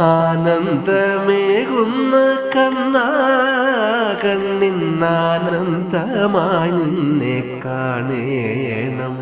ആനന്ദമേകുന്ന കണ്ണ കണ്ണിന്നാനന്ദമായി നിന്നെ കാണേണം.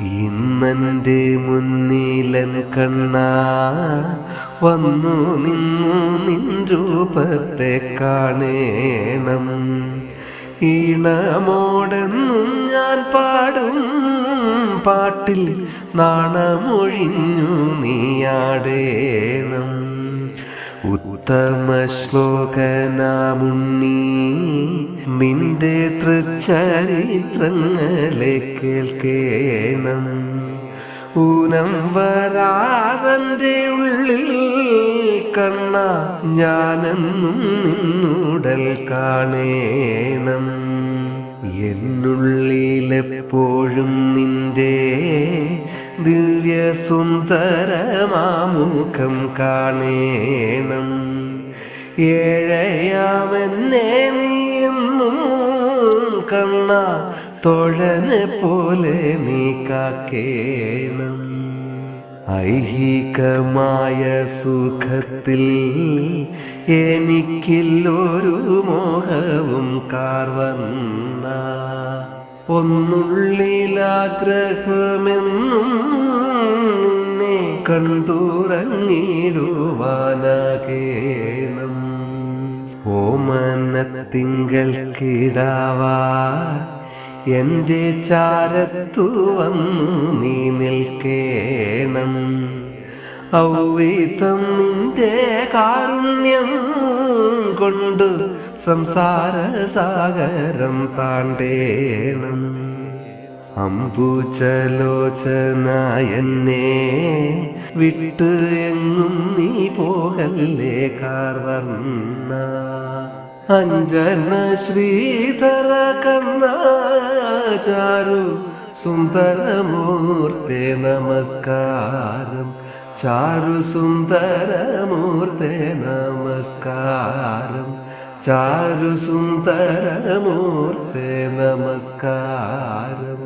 ഇന്നെന്റെ മുന്നിലൻ കണ്ണ വന്നു നിന്നു നിൻ രൂപത്തെ കാണേണം. ഈണമോടെന്നും ഞാൻ പാടും പാട്ടിൽ നാണമൊഴിഞ്ഞു നീയാടേണം. ഉത്തമ ശ്ലോകനാമുണ്ണി നിന്റെ തൃച്ചരിത്രങ്ങളെ കേൾക്കേണം. ഊനം വരാതന്റെ ഉള്ളിൽ കണ്ണ ഞാനെന്നും നിന്നുടൽ കാണേണം. എന്നുള്ളിലെപ്പോഴും നിന്റെ ദിവ്യ സുന്ദരമാമുഖം കാണേണം. ഏഴയാമെന്നെ നീയെന്നും കണ്ണ തൊഴനെ പോലെ നീ കാക്കേണം. ഐഹികമായ സുഖത്തിൽ എനിക്കില്ലൊരു മോഹവും കാർവന്ന ഒന്നുള്ളിലാഗ്രഹമെന്നും നിന്നെ കണ്ടുറങ്ങിടുവാനാകേണം ഓമനത്തിങ്കൾ കിടാവാ എന്റെ ചാരത്തു വന്നു നീ നിൽക്കേണം. ഔവിധം നിന്റെ കാരുണ്യം കൊണ്ട് സംസാര സാഗരം താണ്ടേണം. അംബുജലോചന എന്നെ വിട്ട് എങ്ങും നീ പോകല്ലേ കാർവർണ. അഞ്ജന ശ്രീധര കണ്ണാചാരു സുന്ദരമൂർത്തെ നമസ്കാരം. ചാരു സുന്ദരമൂർത്തെ നമസ്കാരം. ചാരു സുന്ദരമൂർത്തെ നമസ്കാരം.